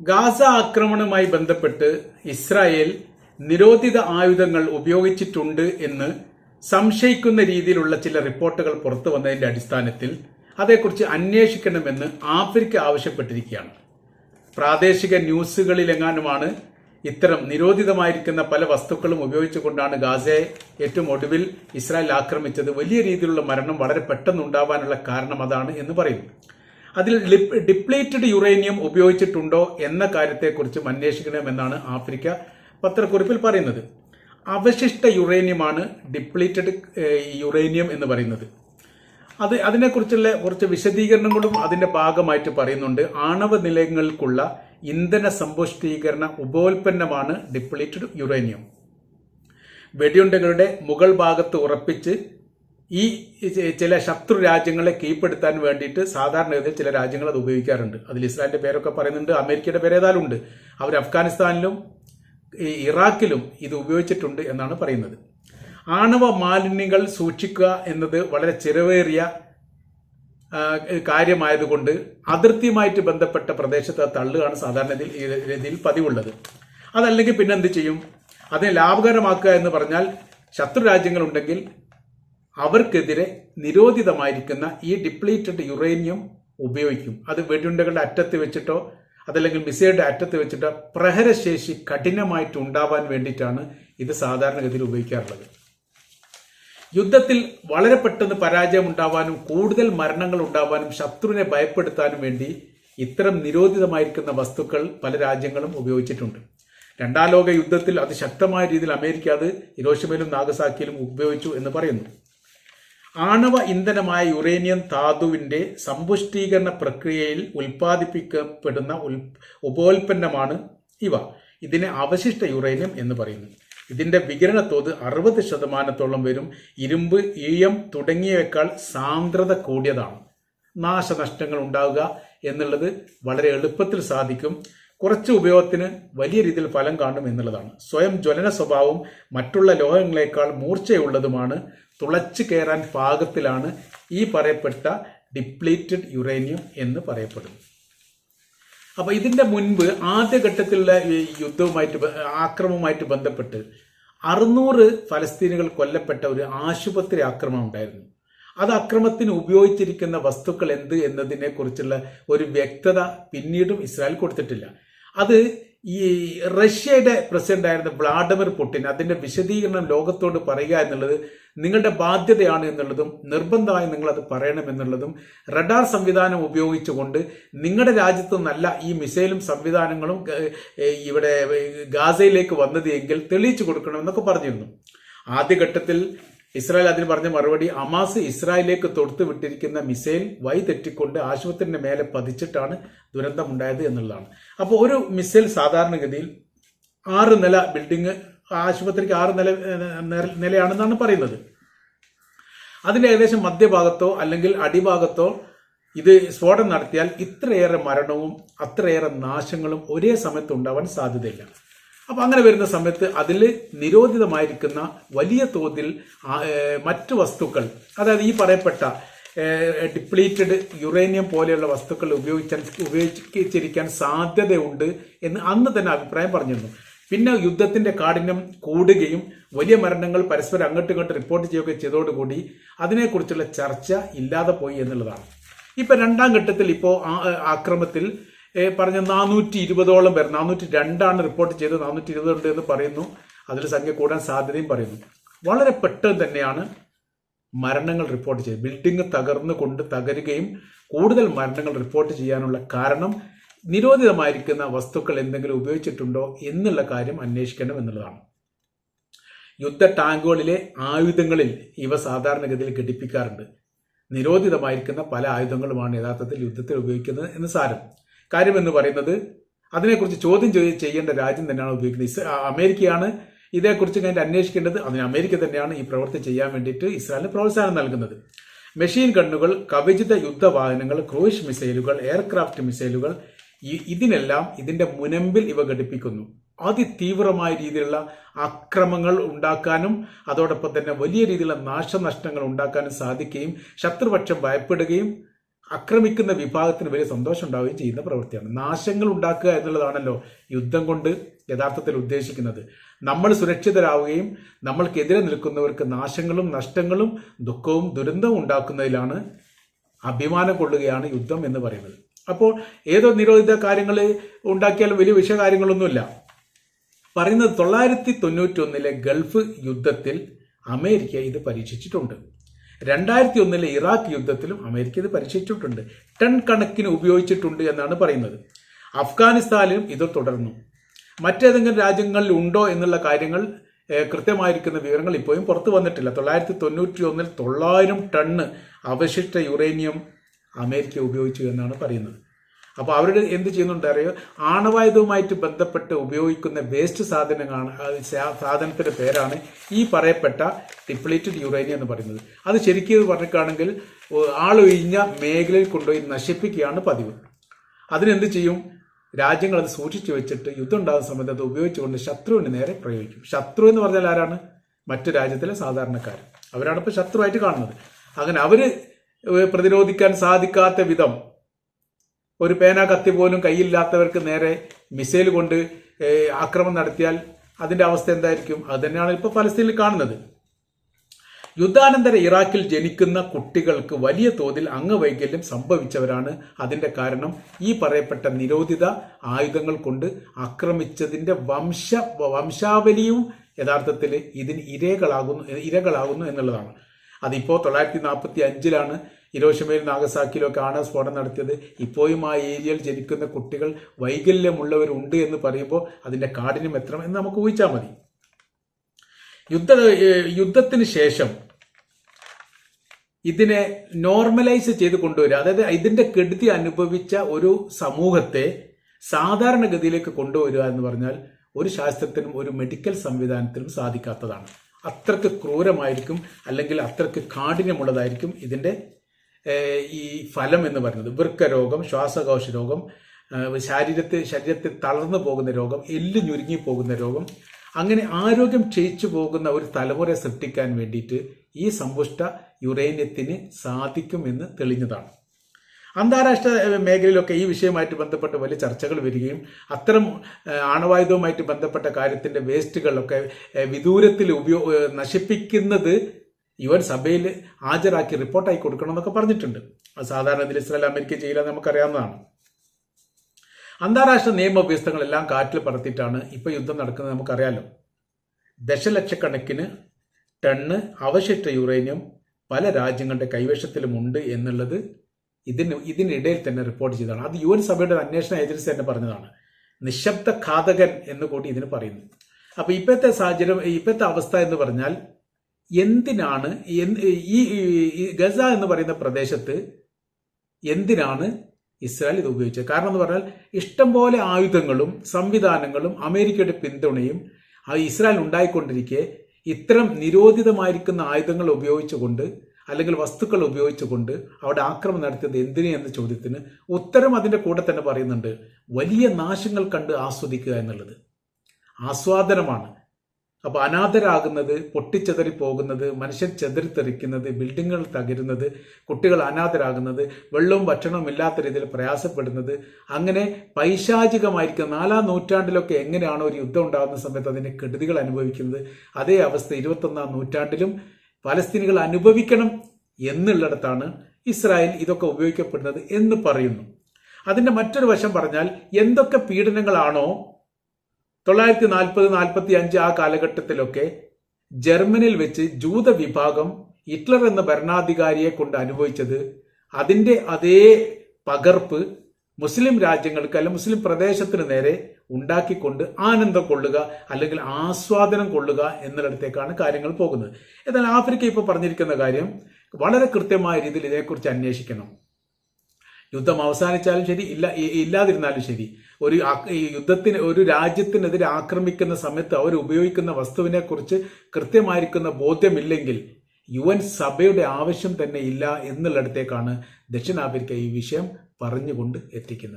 Gaza ആക്രമണവുമായി ബന്ധപ്പെട്ട് Israel നിരോധിത ആയുധങ്ങൾ ഉപയോഗിച്ചിട്ടുണ്ട് എന്ന് സംശയിക്കുന്ന രീതിയിലുള്ള ചില റിപ്പോർട്ടുകൾ പുറത്തു വന്നതിന്റെ അടിസ്ഥാനത്തിൽ അതേക്കുറിച്ച് അന്വേഷിക്കണമെന്ന് ആഫ്രിക്ക ആവശ്യപ്പെട്ടിരിക്കുകയാണ്. പ്രാദേശിക ന്യൂസുകളിലെങ്ങാനുമാണ് ഇത്തരം നിരോധിതമായിരിക്കുന്ന പല വസ്തുക്കളും ഉപയോഗിച്ചുകൊണ്ടാണ് ഗാസയെ ഏറ്റവും ഒടുവിൽ ഇസ്രായേൽ ആക്രമിച്ചത്? വലിയ രീതിയിലുള്ള മരണം വളരെ പെട്ടെന്ന് ഉണ്ടാവാനുള്ള കാരണം അതാണ് എന്ന് പറയുന്നു. അതിൽ ഡിപ്ലീറ്റഡ് യുറേനിയം ഉപയോഗിച്ചിട്ടുണ്ടോ എന്ന കാര്യത്തെക്കുറിച്ചും അന്വേഷിക്കണമെന്നാണ് ആഫ്രിക്ക പത്രക്കുറിപ്പിൽ പറയുന്നത്. അവശിഷ്ട യുറേനിയമാണ് ഡിപ്ലീറ്റഡ് യുറേനിയം എന്ന് പറയുന്നത്. അത് അതിനെക്കുറിച്ചുള്ള കുറച്ച് വിശദീകരണങ്ങളും അതിന്റെ ഭാഗമായിട്ട് പറയുന്നുണ്ട്. ആണവ നിലയങ്ങൾക്കുള്ള ഇന്ധന സമ്പുഷ്ടീകരണ ഉപോൽപ്പന്നമാണ് ഡിപ്ലീറ്റഡ് യുറേനിയം. വെടിയുണ്ടകളുടെ മുകൾ ഭാഗത്ത് ഉറപ്പിച്ച് ഈ ചില ശത്രു രാജ്യങ്ങളെ കീഴ്പ്പെടുത്താൻ വേണ്ടിയിട്ട് സാധാരണഗതിയിൽ ചില രാജ്യങ്ങൾ അത് ഉപയോഗിക്കാറുണ്ട്. അതിൽ ഇസ്രായേലിന്റെ പേരൊക്കെ പറയുന്നുണ്ട് അമേരിക്കയുടെ പേരേതാലുണ്ട്. അവർ അഫ്ഗാനിസ്ഥാനിലും ഇറാഖിലും ഇത് ഉപയോഗിച്ചിട്ടുണ്ട് എന്നാണ് പറയുന്നത്. ആണവ മാലിന്യങ്ങൾ സൂക്ഷിക്കുക എന്നത് വളരെ ചിലവേറിയ ആ, കാര്യമായതുകൊണ്ട് അതിർത്തിയുമായിട്ട് ബന്ധപ്പെട്ട പ്രദേശത്ത് തള്ളുകയാണ് സാധാരണ രീതിയിൽ പതിവുള്ളത്. അതല്ലെങ്കിൽ പിന്നെ എന്ത് ചെയ്യും? അതിനെ ലാഭകരമാക്കുക എന്ന് പറഞ്ഞാൽ ശത്രു രാജ്യങ്ങളുണ്ടെങ്കിൽ അവർക്കെതിരെ നിരോധിതമായിരിക്കുന്ന ഈ ഡിപ്ലീറ്റഡ് യുറേനിയം ഉപയോഗിക്കും. അത് വെടിയുണ്ടകളുടെ അറ്റത്ത് വെച്ചിട്ടോ അതല്ലെങ്കിൽ മിസൈലിന്റെ അറ്റത്ത് വെച്ചിട്ടോ പ്രഹരശേഷി കഠിനമായിട്ട് ഉണ്ടാവാൻ വേണ്ടിയിട്ടാണ് ഇത് സാധാരണഗതിയിൽ ഉപയോഗിക്കാറുള്ളത്. യുദ്ധത്തിൽ വളരെ പെട്ടെന്ന് പരാജയം ഉണ്ടാവാനും കൂടുതൽ മരണങ്ങൾ ഉണ്ടാവാനും ശത്രുവിനെ ഭയപ്പെടുത്താനും വേണ്ടി ഇത്തരം നിരോധിതമായിരിക്കുന്ന വസ്തുക്കൾ പല രാജ്യങ്ങളും ഉപയോഗിച്ചിട്ടുണ്ട്. രണ്ടാം ലോക യുദ്ധത്തിൽ അതിശക്തമായ രീതിയിൽ അമേരിക്ക അത് ഹിരോഷിമയിലും നാഗസാക്കിയിലും ഉപയോഗിച്ചു എന്ന് പറയുന്നു. ആണവ ഇന്ധനമായ യുറേനിയം ധാതുവിന്റെ സമ്പുഷ്ടീകരണ പ്രക്രിയയിൽ ഉൽപ്പാദിപ്പിക്കപ്പെടുന്ന ഉൽ ഉപോൽപ്പന്നമാണ് ഇവ. ഇതിനെ അവശിഷ്ട യുറേനിയം എന്ന് പറയുന്നു. ഇതിന്റെ വികിരണ തോത് അറുപത് ശതമാനത്തോളം വരും. ഇരുമ്പ് ഈയം തുടങ്ങിയവയേക്കാൾ സാന്ദ്രത കൂടിയതാണ്. നാശനഷ്ടങ്ങൾ ഉണ്ടാവുക എന്നുള്ളത് വളരെ എളുപ്പത്തിൽ സാധിക്കും. കുറച്ച് ഉപയോഗത്തിന് വലിയ രീതിയിൽ ഫലം കാണും എന്നുള്ളതാണ്. സ്വയം ജ്വലന സ്വഭാവം മറ്റുള്ള ലോഹങ്ങളെക്കാൾ മൂർച്ചയുള്ളതുമാണ് തുളച്ചു കയറാൻ പാകത്തിലാണ് ഈ പറയപ്പെട്ട ഡിപ്ലീറ്റഡ് യുറേനിയം എന്ന് പറയപ്പെടുന്നു അപ്പൊ ഇതിന്റെ മുൻപ് ആദ്യഘട്ടത്തിലുള്ള യുദ്ധവുമായിട്ട് ആക്രമവുമായിട്ട് ബന്ധപ്പെട്ട് അറുന്നൂറ് ഫലസ്തീനുകൾ കൊല്ലപ്പെട്ട ഒരു ആശുപത്രി ആക്രമണം ഉണ്ടായിരുന്നു. അത് അക്രമത്തിന് ഉപയോഗിച്ചിരിക്കുന്ന വസ്തുക്കൾ എന്ത് എന്നതിനെ കുറിച്ചുള്ള ഒരു വ്യക്തത പിന്നീടും ഇസ്രായേൽ കൊടുത്തിട്ടില്ല. അത് ഈ റഷ്യയുടെ പ്രസിഡന്റ് ആയിരുന്ന വ്ളാഡിമിർ പുടിൻ അതിന്റെ വിശദീകരണം ലോകത്തോട് പറയുക എന്നുള്ളത് നിങ്ങളുടെ ബാധ്യതയാണ് എന്നുള്ളതും നിർബന്ധമായി നിങ്ങൾ അത് പറയണമെന്നുള്ളതും റഡാർ സംവിധാനം ഉപയോഗിച്ചുകൊണ്ട് നിങ്ങളുടെ രാജ്യത്തു നിന്നല്ല ഈ മിസൈലും സംവിധാനങ്ങളും ഇവിടെ ഗാസയിലേക്ക് വന്നത് എങ്കിൽ തെളിയിച്ചു കൊടുക്കണമെന്നൊക്കെ പറഞ്ഞിരുന്നു. ആദ്യഘട്ടത്തിൽ ഇസ്രായേൽ അതിന് പറഞ്ഞ മറുപടി അമാസ് ഇസ്രായേലിലേക്ക് തൊടുത്തു വിട്ടിരിക്കുന്ന മിസൈൽ വൈ തെറ്റിക്കൊണ്ട് ആശുപത്രിന്റെ മേലെ പതിച്ചിട്ടാണ് ദുരന്തമുണ്ടായത് എന്നുള്ളതാണ്. അപ്പോൾ ഒരു മിസൈൽ സാധാരണഗതിയിൽ ആറ് നില ബിൽഡിംഗ് ആശുപത്രിക്ക് ആറ് നില നില- നിലയാണെന്നാണ് പറയുന്നത്. അതിന്റെ ഏകദേശം മധ്യഭാഗത്തോ അല്ലെങ്കിൽ അടിഭാഗത്തോ ഇത് സ്ഫോടനം നടത്തിയാൽ ഇത്രയേറെ മരണവും അത്രയേറെ നാശങ്ങളും ഒരേ സമയത്ത് ഉണ്ടാവാൻ സാധ്യതയില്ല. അപ്പൊ അങ്ങനെ വരുന്ന സമയത്ത് അതിൽ നിരോധിതമായിരിക്കുന്ന വലിയ തോതിൽ മറ്റു വസ്തുക്കൾ അതായത് ഈ പറയപ്പെട്ട ഡിപ്ലീറ്റഡ് യുറേനിയം പോലെയുള്ള വസ്തുക്കൾ ഉപയോഗിച്ചാൽ ഉപയോഗിച്ചിരിക്കാൻ സാധ്യതയുണ്ട് എന്ന് അന്ന് തന്നെ അഭിപ്രായം പറഞ്ഞിരുന്നു. പിന്നെ യുദ്ധത്തിന്റെ കാഠിന്യം കൂടുകയും വലിയ മരണങ്ങൾ പരസ്പരം അങ്ങോട്ടും ഇങ്ങോട്ടും റിപ്പോർട്ട് ചെയ്യുകയും ചെയ്തതോടുകൂടി അതിനെക്കുറിച്ചുള്ള ചർച്ച ഇല്ലാതെ പോയി എന്നുള്ളതാണ്. ഇപ്പൊ രണ്ടാം ഘട്ടത്തിൽ ഇപ്പോൾ ആക്രമത്തിൽ പറഞ്ഞ നാനൂറ്റി ഇരുപതോളം പേർ നാനൂറ്റി രണ്ടാണ് റിപ്പോർട്ട് ചെയ്തത് നാനൂറ്റി ഇരുപത് ഉണ്ട് എന്ന് പറയുന്നു. അതിൽ സംഖ്യ കൂടാൻ സാധ്യതയും പറയുന്നു. വളരെ പെട്ടെന്ന് തന്നെയാണ് മരണങ്ങൾ റിപ്പോർട്ട് ചെയ്തത്. ബിൽഡിംഗ് തകർന്നു കൊണ്ട് തകരുകയും കൂടുതൽ മരണങ്ങൾ റിപ്പോർട്ട് ചെയ്യാനുള്ള കാരണം നിരോധിതമായിരിക്കുന്ന വസ്തുക്കൾ എന്തെങ്കിലും ഉപയോഗിച്ചിട്ടുണ്ടോ എന്നുള്ള കാര്യം അന്വേഷിക്കണം എന്നുള്ളതാണ്. യുദ്ധ ടാങ്കുകളിലെ ആയുധങ്ങളിൽ ഇവ സാധാരണഗതിയിൽ ഘടിപ്പിക്കാറുണ്ട്. നിരോധിതമായിരിക്കുന്ന പല ആയുധങ്ങളുമാണ് യഥാർത്ഥത്തിൽ യുദ്ധത്തിൽ ഉപയോഗിക്കുന്നത് എന്ന് സാരം. കാര്യം എന്ന് പറയുന്നത് അതിനെക്കുറിച്ച് ചോദ്യം ചെയ്യേണ്ട രാജ്യം തന്നെയാണ് ഉപയോഗിക്കുന്നത്. അമേരിക്കയാണ്. ഇതേക്കുറിച്ച് കഴിഞ്ഞിട്ട് അന്വേഷിക്കേണ്ടത് അതിന് അമേരിക്ക തന്നെയാണ് ഈ പ്രവൃത്തി ചെയ്യാൻ വേണ്ടിയിട്ട് ഇസ്രായേലിന് പ്രോത്സാഹനം നൽകുന്നത്. മെഷീൻ ഗണ്ണുകൾ കവചിത യുദ്ധവാഹനങ്ങൾ ക്രൂയിഷ് മിസൈലുകൾ എയർക്രാഫ്റ്റ് മിസൈലുകൾ ഇതിനെല്ലാം ഇതിന്റെ മുനമ്പിൽ ഇവ ഘടിപ്പിക്കുന്നു. അതിതീവ്രമായ രീതിയിലുള്ള അക്രമങ്ങൾ ഉണ്ടാക്കാനും അതോടൊപ്പം തന്നെ വലിയ രീതിയിലുള്ള നാശനഷ്ടങ്ങൾ ഉണ്ടാക്കാനും സാധിക്കുകയും ശത്രുപക്ഷം ഭയപ്പെടുകയും ആക്രമിക്കുന്ന വിഭാഗത്തിന് വലിയ സന്തോഷം ഉണ്ടാവുകയും ചെയ്യുന്ന പ്രവൃത്തിയാണ്. നാശങ്ങൾ ഉണ്ടാക്കുക എന്നുള്ളതാണല്ലോ യുദ്ധം കൊണ്ട് യഥാർത്ഥത്തിൽ ഉദ്ദേശിക്കുന്നത്. നമ്മൾ സുരക്ഷിതരാവുകയും നമ്മൾക്കെതിരെ നിൽക്കുന്നവർക്ക് നാശങ്ങളും നഷ്ടങ്ങളും ദുഃഖവും ദുരന്തവും ഉണ്ടാക്കുന്നതിലാണ് അഭിമാനം കൊള്ളുകയാണ് യുദ്ധം എന്ന് പറയുന്നത്. അപ്പോൾ ഏതോ നിരോധിത കാര്യങ്ങൾ ഉണ്ടാക്കിയാലും വലിയ വിഷയ കാര്യങ്ങളൊന്നുമില്ല പറയുന്നത് തൊള്ളായിരത്തി തൊണ്ണൂറ്റി ഗൾഫ് യുദ്ധത്തിൽ അമേരിക്ക ഇത് പരീക്ഷിച്ചിട്ടുണ്ട്. രണ്ടായിരത്തി ഒന്നിലെ ഇറാഖ് യുദ്ധത്തിലും അമേരിക്ക ഇത് പരീക്ഷിച്ചിട്ടുണ്ട് ടൺ കണക്കിന് ഉപയോഗിച്ചിട്ടുണ്ട് എന്നാണ് പറയുന്നത്. അഫ്ഗാനിസ്ഥാനിലും ഇത് തുടർന്നു. മറ്റേതെങ്കിലും രാജ്യങ്ങളിൽ ഉണ്ടോ എന്നുള്ള കാര്യങ്ങൾ കൃത്യമായിരിക്കുന്ന വിവരങ്ങൾ ഇപ്പോഴും പുറത്തു വന്നിട്ടില്ല. തൊള്ളായിരത്തി തൊണ്ണൂറ്റി ഒന്നിൽ തൊള്ളായിരം ടണ്ണ് അവശിഷ്ട യുറേനിയം അമേരിക്ക ഉപയോഗിച്ചു എന്നാണ് പറയുന്നത്. അപ്പോൾ അവർ എന്ത് ചെയ്യുന്നുണ്ട് അറിയോ? ആണവായുധവുമായിട്ട് ബന്ധപ്പെട്ട് ഉപയോഗിക്കുന്ന വേസ്റ്റ് സാധനങ്ങളാണ് സാധനത്തിന്റെ പേരാണ് ഈ പറയപ്പെട്ട ഡിപ്ലീറ്റഡ് യുറേനിയം എന്ന് പറയുന്നത്. അത് ശരിക്കും പറഞ്ഞിട്ടാണെങ്കിൽ ആളൊഴിഞ്ഞ മേഖലയിൽ കൊണ്ടുപോയി നശിപ്പിക്കുകയാണ് പതിവ്. അതിനെന്ത് ചെയ്യും? രാജ്യങ്ങൾ അത് സൂക്ഷിച്ചു വെച്ചിട്ട് യുദ്ധം ഉണ്ടാകുന്ന സമയത്ത് അത് ഉപയോഗിച്ചുകൊണ്ട് ശത്രുവിന് നേരെ പ്രയോഗിക്കും. ശത്രു എന്ന് പറഞ്ഞാൽ ആരാണ്? മറ്റു രാജ്യത്തിലെ സാധാരണക്കാർ. അവരാണ് ഇപ്പോൾ ശത്രുവായിട്ട് കാണുന്നത്. അങ്ങനെ അവർ പ്രതിരോധിക്കാൻ സാധിക്കാത്ത വിധം ഒരു പേന കത്തി പോലും കയ്യില്ലാത്തവർക്ക് നേരെ മിസൈൽ കൊണ്ട് ആക്രമണം നടത്തിയാൽ അതിന്റെ അവസ്ഥ എന്തായിരിക്കും? അത് തന്നെയാണ് ഇപ്പോൾ ഫലസ്തീനിൽ കാണുന്നത്. യുദ്ധാനന്തര ഇറാഖിൽ ജനിക്കുന്ന കുട്ടികൾക്ക് വലിയ തോതിൽ അംഗവൈകല്യം സംഭവിച്ചവരാണ് അതിന്റെ കാരണം. ഈ പറയപ്പെട്ട നിരോധിത ആയുധങ്ങൾ കൊണ്ട് ആക്രമിച്ചതിന്റെ വംശ വംശാവലിയും യഥാർത്ഥത്തിൽ ഇതിന് ഇരകളാകുന്നു ഇരകളാകുന്നു എന്നുള്ളതാണ്. അതിപ്പോ തൊള്ളായിരത്തി നാൽപ്പത്തി അഞ്ചിലാണ് ഹിരോഷിമയിൽ നാഗസാക്കിയിലൊക്കെയാണ് സ്ഫോടനം നടത്തിയത്. ഇപ്പോഴും ആ ഏരിയയിൽ ജനിക്കുന്ന കുട്ടികൾ വൈകല്യമുള്ളവരുണ്ട് എന്ന് പറയുമ്പോൾ അതിന്റെ കാഠിന്യം എത്ര എന്ന് നമുക്ക് ഊഹിച്ചാൽ മതി. യുദ്ധ യുദ്ധത്തിന് ശേഷം ഇതിനെ നോർമലൈസ് ചെയ്ത് കൊണ്ടുവരിക. അതായത് ഇതിന്റെ കെടുതി അനുഭവിച്ച ഒരു സമൂഹത്തെ സാധാരണഗതിയിലേക്ക് കൊണ്ടുവരിക എന്ന് പറഞ്ഞാൽ ഒരു ശാസ്ത്രത്തിനും ഒരു മെഡിക്കൽ സംവിധാനത്തിനും സാധിക്കാത്തതാണ്. അത്രയ്ക്ക് ക്രൂരമായിരിക്കും അല്ലെങ്കിൽ അത്രയ്ക്ക് കാഠിന്യമുള്ളതായിരിക്കും ഇതിന്റെ ഈ ഫലം എന്ന് പറയുന്നത് വൃക്ക രോഗം ശ്വാസകോശ രോഗം ശരീരത്തെ ശരീരത്തിൽ തളർന്നു പോകുന്ന രോഗം എല്ല് ഞുരുങ്ങി പോകുന്ന രോഗം അങ്ങനെ ആരോഗ്യം ക്ഷയിച്ചു പോകുന്ന ഒരു തലമുറയെ സൃഷ്ടിക്കാൻ വേണ്ടിയിട്ട് ഈ സമ്പുഷ്ട യുറേനിയത്തിന് സാധിക്കുമെന്ന് തെളിഞ്ഞതാണ്. അന്താരാഷ്ട്ര മേഖലയിലൊക്കെ ഈ വിഷയവുമായിട്ട് ബന്ധപ്പെട്ട് വലിയ ചർച്ചകൾ വരികയും അത്തരം ആണവായുധവുമായിട്ട് ബന്ധപ്പെട്ട കാര്യത്തിന്റെ വേസ്റ്റുകളൊക്കെ വിദൂരത്തിൽ ഉപയോ നശിപ്പിക്കുന്നത് യു എൻ സഭയിൽ ഹാജരാക്കി റിപ്പോർട്ടായി കൊടുക്കണം എന്നൊക്കെ പറഞ്ഞിട്ടുണ്ട്. അത് സാധാരണ ഇതിൽ ഇസ്രായേൽ അമേരിക്ക ചെയ്യില്ല എന്ന് നമുക്കറിയാവുന്നതാണ്. അന്താരാഷ്ട്ര നിയമവ്യവസ്ഥകളെല്ലാം കാറ്റിൽ പറത്തിയിട്ടാണ് ഇപ്പൊ യുദ്ധം നടക്കുന്നത് നമുക്കറിയാലോ. ദശലക്ഷക്കണക്കിന് ടണ്ണ് അവശിഷ്ട യുറേനിയം പല രാജ്യങ്ങളുടെ കൈവശത്തിലുമുണ്ട് എന്നുള്ളത് ഇതിന് ഇതിനിടയിൽ തന്നെ റിപ്പോർട്ട് ചെയ്തതാണ്. അത് യു എൻ സഭയുടെ അന്വേഷണ ഏജൻസി തന്നെ പറഞ്ഞതാണ്. നിശബ്ദ ഘാതകൻ എന്ന് കൂടി ഇതിന് പറയുന്നു. അപ്പൊ ഇപ്പോഴത്തെ സാഹചര്യം ഇപ്പോഴത്തെ അവസ്ഥ എന്ന് പറഞ്ഞാൽ എന്തിനാണ് ഈ ഗസ എന്ന് പറയുന്ന പ്രദേശത്ത് എന്തിനാണ് ഇസ്രായേൽ ഇത് ഉപയോഗിച്ചത്? കാരണം എന്ന് പറഞ്ഞാൽ ഇഷ്ടംപോലെ ആയുധങ്ങളും സംവിധാനങ്ങളും അമേരിക്കയുടെ പിന്തുണയും ആ ഇസ്രായേൽ ഉണ്ടായിക്കൊണ്ടിരിക്കെ ഇത്തരം നിരോധിതമായിരിക്കുന്ന ആയുധങ്ങൾ ഉപയോഗിച്ചുകൊണ്ട് അല്ലെങ്കിൽ വസ്തുക്കൾ ഉപയോഗിച്ചുകൊണ്ട് അവിടെ ആക്രമണം നടത്തിയത് എന്തിനു എന്ന ചോദ്യത്തിന് ഉത്തരം അതിന്റെ കൂടെ തന്നെ പറയുന്നുണ്ട്. വലിയ നാശങ്ങൾ കണ്ട് ആസ്വദിക്കുക എന്നുള്ളത്. ആസ്വാദനമാണ്. അപ്പൊ അനാഥരാകുന്നത് പൊട്ടിച്ചെതറി പോകുന്നത് മനുഷ്യൻ ചെതറിത്തെറിക്കുന്നത് ബിൽഡിങ്ങുകൾ തകരുന്നത് കുട്ടികൾ അനാഥരാകുന്നത് വെള്ളവും ഭക്ഷണവും ഇല്ലാത്ത രീതിയിൽ പ്രയാസപ്പെടുന്നത് അങ്ങനെ പൈശാചികമായിരിക്കും നാലാം നൂറ്റാണ്ടിലൊക്കെ എങ്ങനെയാണോ ഒരു യുദ്ധം ഉണ്ടാകുന്ന സമയത്ത് അതിന് കെടുതികൾ അനുഭവിക്കുന്നത് അതേ അവസ്ഥ ഇരുപത്തൊന്നാം നൂറ്റാണ്ടിലും പലസ്തീനികൾ അനുഭവിക്കണം എന്നുള്ളിടത്താണ് ഇസ്രായേൽ ഇതൊക്കെ ഉപയോഗിക്കപ്പെടുന്നത് എന്ന് പറയുന്നു. അതിന്റെ മറ്റൊരു വശം പറഞ്ഞാൽ എന്തൊക്കെ പീഡനങ്ങളാണോ തൊള്ളായിരത്തി നാൽപ്പത് നാൽപ്പത്തി അഞ്ച് ആ കാലഘട്ടത്തിലൊക്കെ ജർമ്മനിൽ വെച്ച് ജൂത വിഭാഗം ഹിറ്റ്ലർ എന്ന ഭരണാധികാരിയെ കൊണ്ട് അനുഭവിച്ചത് അതിന്റെ അതേ പകർപ്പ് മുസ്ലിം രാജ്യങ്ങൾക്ക് അല്ലെങ്കിൽ മുസ്ലിം പ്രദേശത്തിന് നേരെ ഉണ്ടാക്കിക്കൊണ്ട് ആനന്ദം കൊള്ളുക അല്ലെങ്കിൽ ആസ്വാദനം കൊള്ളുക എന്നിടത്തേക്കാണ് കാര്യങ്ങൾ പോകുന്നത്. എന്നാൽ ആഫ്രിക്ക ഇപ്പോൾ പറഞ്ഞിരിക്കുന്ന കാര്യം വളരെ കൃത്യമായ രീതിയിൽ ഇതിനെക്കുറിച്ച് അന്വേഷിക്കണം. യുദ്ധം അവസാനിച്ചാലും ശരി ഇല്ല ഇല്ലാതിരുന്നാലും ശരി. ഒരു യുദ്ധത്തിന് ഒരു രാജ്യത്തിനെതിരെ ആക്രമിക്കുന്ന സമയത്ത് അവർ ഉപയോഗിക്കുന്ന വസ്തുവിനെ കുറിച്ച് കൃത്യമായിരിക്കുന്ന ബോധ്യമില്ലെങ്കിൽ യു എൻ സഭയുടെ ആവശ്യം തന്നെ ഇല്ല എന്നുള്ളിടത്തേക്കാണ് ദക്ഷിണാഫ്രിക്ക ഈ വിഷയം പറഞ്ഞുകൊണ്ട് എത്തിക്കുന്നത്.